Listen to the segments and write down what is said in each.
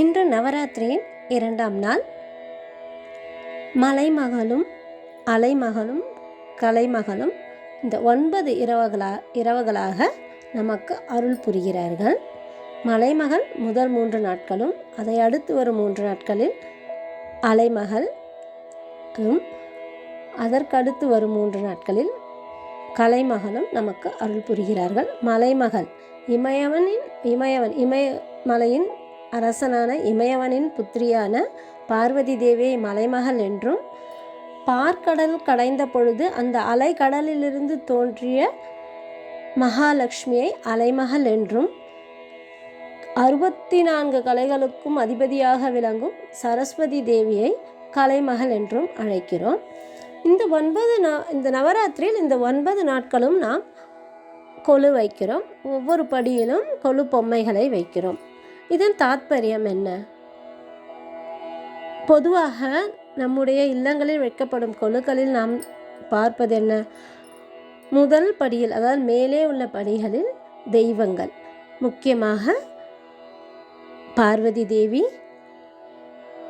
இன்று நவராத்திரியின் இரண்டாம் நாள். மலைமகளும் அலைமகளும் கலைமகளும் இந்த ஒன்பது இரவுகளா இரவுகளாக நமக்கு அருள் புரிகிறார்கள். மலைமகள் முதல் மூன்று நாட்களும் அதை அடுத்து வரும் மூன்று நாட்களில் அலைமகள் அதற்கடுத்து வரும் மூன்று நாட்களில் கலைமகளும் நமக்கு அருள் புரிகிறார்கள். மலைமகள் இமயவனின் இமயவன் இமய மலையின் அரசனான இமயவனின் புத்திரியான பார்வதி தேவியை மலைமகள் என்றும் பார்க்கடல் கடைந்த பொழுது அந்த அலைக்கடலிலிருந்து தோன்றிய மகாலட்சுமியை அலைமகள் என்றும் அறுபத்தி நான்கு கலைகளுக்கும் அதிபதியாக விளங்கும் சரஸ்வதி தேவியை கலைமகள் என்றும் அழைக்கிறோம். இந்த ஒன்பது நா இந்த நவராத்திரியில் இந்த ஒன்பது நாட்களும் நாம் கொலு வைக்கிறோம். ஒவ்வொரு படியிலும் கொலு பொம்மைகளை வைக்கிறோம். இதன் தாத்பரியம் என்ன? பொதுவாக நம்முடைய இல்லங்களில் வைக்கப்படும் கொழுக்களில் நாம் பார்ப்பது என்ன? முதல் படியில் அதாவது மேலே உள்ள படிகளில் தெய்வங்கள். முக்கியமாக பார்வதி தேவி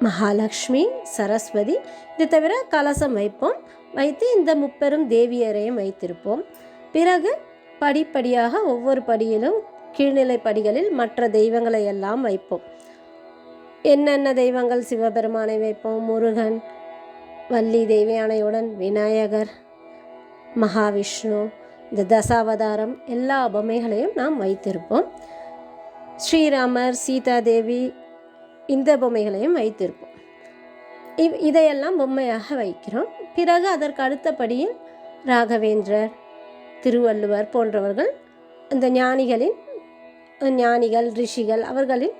மகாலட்சுமி சரஸ்வதி இது தவிர கலசம் வைப்போம். வைத்து இந்த முப்பெரும் தேவியரையும் வைத்திருப்போம். பிறகு படிப்படியாக ஒவ்வொரு படியிலும் கீழ்நிலை படிகளில் மற்ற தெய்வங்களை எல்லாம் வைப்போம். என்னென்ன தெய்வங்கள் சிவபெருமானை வைப்போம்? முருகன் வள்ளி தேவியானையுடன் விநாயகர் மகாவிஷ்ணு இந்த தசாவதாரம் எல்லா பொம்மைகளையும் நாம் வைத்திருப்போம். ஸ்ரீராமர் சீதாதேவி இந்த பொம்மைகளையும் வைத்திருப்போம். இவ் இதையெல்லாம் பொம்மையாக வைக்கிறோம். பிறகு அதற்கு அடுத்தபடியில் ராகவேந்திரர் திருவள்ளுவர் போன்றவர்கள் அந்த ஞானிகளின் ஞானிகள் ரிஷிகள் அவர்களின்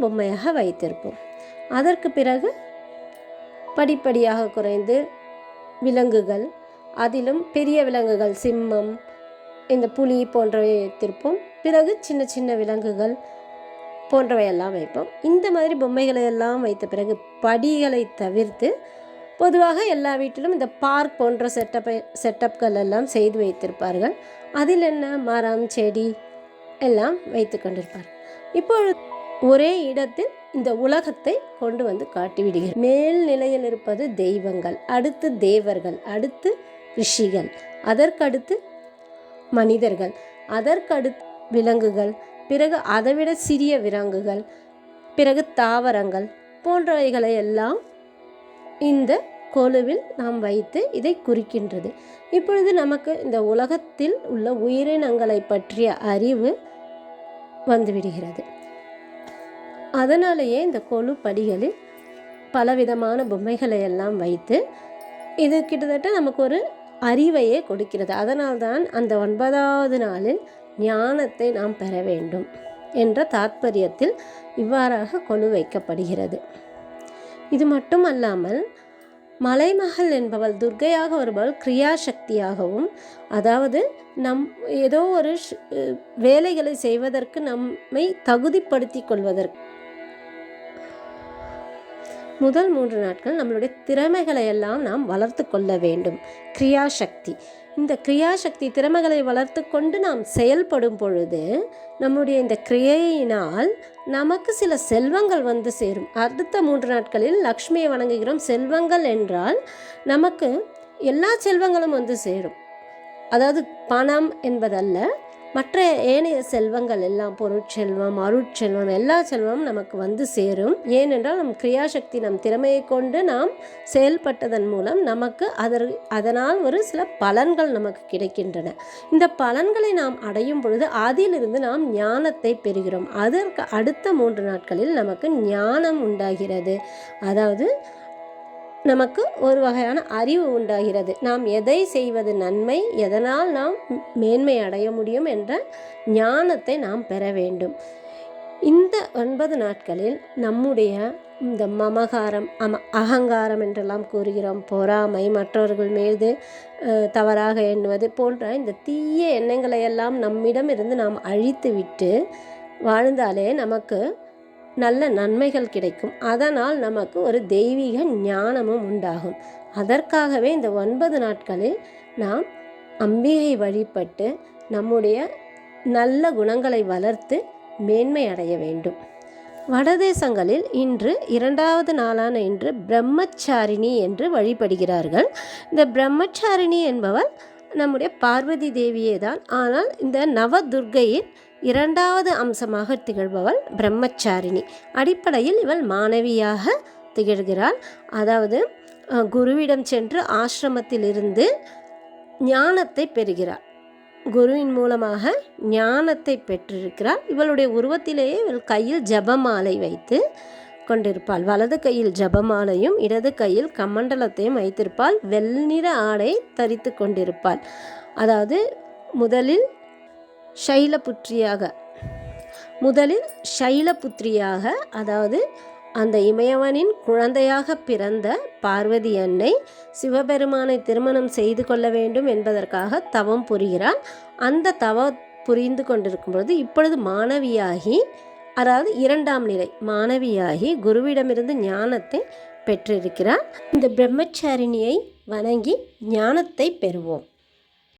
பொம்மையாக வைத்திருப்போம். அதற்கு பிறகு படிப்படியாக குறைந்து விலங்குகள் அதிலும் பெரிய விலங்குகள் சிம்மம் இந்த புலி போன்றவை வைத்திருப்போம். பிறகு சின்ன சின்ன விலங்குகள் போன்றவையெல்லாம் வைப்போம். இந்த மாதிரி பொம்மைகளை எல்லாம் வைத்த பிறகு படிகளை தவிர்த்து பொதுவாக எல்லா வீட்டிலும் இந்த பார்க் போன்ற செட்டப்பை செட்டப்கள் எல்லாம் செய்து வைத்திருப்பார்கள். அதில் என்ன மரம் செடி எல்லாம் வைத்து கொண்டிருப்பார். இப்பொழுது ஒரே இடத்தில் இந்த உலகத்தை கொண்டு வந்து காட்டிவிடுகிறார் மேல் நிலையில் இருப்பது தெய்வங்கள் அடுத்து தேவர்கள் அடுத்து ரிஷிகள் அதற்கடுத்து மனிதர்கள் அதற்கடுத்து விலங்குகள் பிறகு அதைவிட சிறிய விலங்குகள் பிறகு தாவரங்கள் போன்றவைகளை எல்லாம் இந்த கொலுவில் நாம் வைத்து இதை குறிக்கின்றது. இப்பொழுது நமக்கு இந்த உலகத்தில் உள்ள உயிரினங்களை பற்றிய அறிவு வந்துவிடுகிறது. அதனாலேயே இந்த கொலு படிகளில் பலவிதமான பொம்மைகளை எல்லாம் வைத்து இது கிட்டத்தட்ட நமக்கு ஒரு அறிவையே கொடுக்கிறது. அதனால்தான் அந்த ஒன்பதாவது நாளில் ஞானத்தை நாம் பெற வேண்டும் என்ற தாத்பரியத்தில் இவ்வாறாக கொலு வைக்கப்படுகிறது. இது மட்டும் அல்லாமல் மலைமகள் என்பவள் துர்க்கையாக வருபவள் கிரியாசக்தியாகவும் அதாவது நம் ஏதோ ஒரு வேலைகளை செய்வதற்கு நம்மை தகுதிப்படுத்தி கொள்வதற்கு. முதல் மூன்று நாட்கள் நம்மளுடைய திறமைகளை எல்லாம் நாம் வளர்த்து கொள்ள வேண்டும். கிரியாசக்தி. இந்த கிரியாசக்தி திறமைகளை வளர்த்து கொண்டு நாம் செயல்படும் பொழுது நம்முடைய இந்த கிரியையினால் நமக்கு சில செல்வங்கள் வந்து சேரும். அடுத்த மூன்று நாட்களில் லக்ஷ்மியை வணங்குகிறோம். செல்வங்கள் என்றால் நமக்கு எல்லா செல்வங்களும் வந்து சேரும். அதாவது பணம் என்பதல்ல மற்ற ஏனைய செல்வங்கள் எல்லாம் பொருட்செல்வம் அருட்செல்வம் எல்லா செல்வமும் நமக்கு வந்து சேரும். ஏனென்றால் நம் கிரியாசக்தி நம் திறமையை கொண்டு நாம் செயல்பட்டதன் மூலம் நமக்கு அதர் அதனால் ஒரு சில பலன்கள் நமக்கு கிடைக்கின்றன. இந்த பலன்களை நாம் அடையும் பொழுது அதிலிருந்து நாம் ஞானத்தை பெறுகிறோம். அதற்கு அடுத்த மூன்று நாட்களில் நமக்கு ஞானம் உண்டாகிறது. அதாவது நமக்கு ஒரு வகையான அறிவு உண்டாகிறது. நாம் எதை செய்வது நன்மை எதனால் நாம் மேன்மை அடைய முடியும் என்ற ஞானத்தை நாம் பெற வேண்டும். இந்த ஒன்பது நாட்களில் நம்முடைய இந்த மமகாரம் அம அகங்காரம் என்றெல்லாம் கூறுகிறோம். பொறாமை மற்றவர்கள் மீது தவறாக எண்ணுவது போன்ற இந்த தீய எண்ணங்களை எல்லாம் நம்மிடம் இருந்து நாம் அழித்து விட்டு வாழ்ந்தாலே நமக்கு நல்ல நன்மைகள் கிடைக்கும். அதனால் நமக்கு ஒரு தெய்வீக ஞானமும் உண்டாகும். அதற்காகவே இந்த ஒன்பது நாட்களில் நாம் அம்பிகை வழிபட்டு நம்முடைய நல்ல குணங்களை வளர்த்து மேன்மை அடைய வேண்டும். வடதேசங்களில் இன்று இரண்டாவது நாளான இன்று பிரம்மச்சாரிணி என்று வழிபடுகிறார்கள். இந்த பிரம்மச்சாரிணி என்பவர் நம்முடைய பார்வதி தேவியே தான் ஆனால் இந்த நவதுர்கையின் இரண்டாவது அம்சமாக திகழ்பவள் பிரம்மச்சாரிணி. அடிப்படையில் இவள் மாணவியாக திகழ்கிறாள். அதாவது குருவிடம் சென்று ஆசிரமத்திலிருந்து ஞானத்தை பெறுகிறாள். குருவின் மூலமாக ஞானத்தை பெற்றிருக்கிறாள். இவளுடைய உருவத்திலேயே இவள் கையில் ஜபமாலை வைத்து கொண்டிருப்பாள். வலது கையில் ஜபமாலையும் இடது கையில் கமண்டலத்தையும் வைத்திருப்பாள். வெள்ளிற ஆடை தரித்து கொண்டிருப்பாள். அதாவது முதலில் சைலபுத்திரியாக முதலில் சைலபுத்திரியாக அதாவது அந்த இமயவனின் குழந்தையாக பிறந்த பார்வதி அன்னை சிவபெருமானை திருமணம் செய்து கொள்ள வேண்டும் என்பதற்காக தவம் புரிகிறாள். அந்த தவ புரிந்து கொண்டிருக்கும் பொழுது இப்பொழுது மாணவியாகி அதாவது இரண்டாம் நிலை மாணவியாகி குருவிடமிருந்து ஞானத்தை பெற்றிருக்கிறார். இந்த பிரம்மச்சாரிணியை வணங்கி ஞானத்தை பெறுவோம்.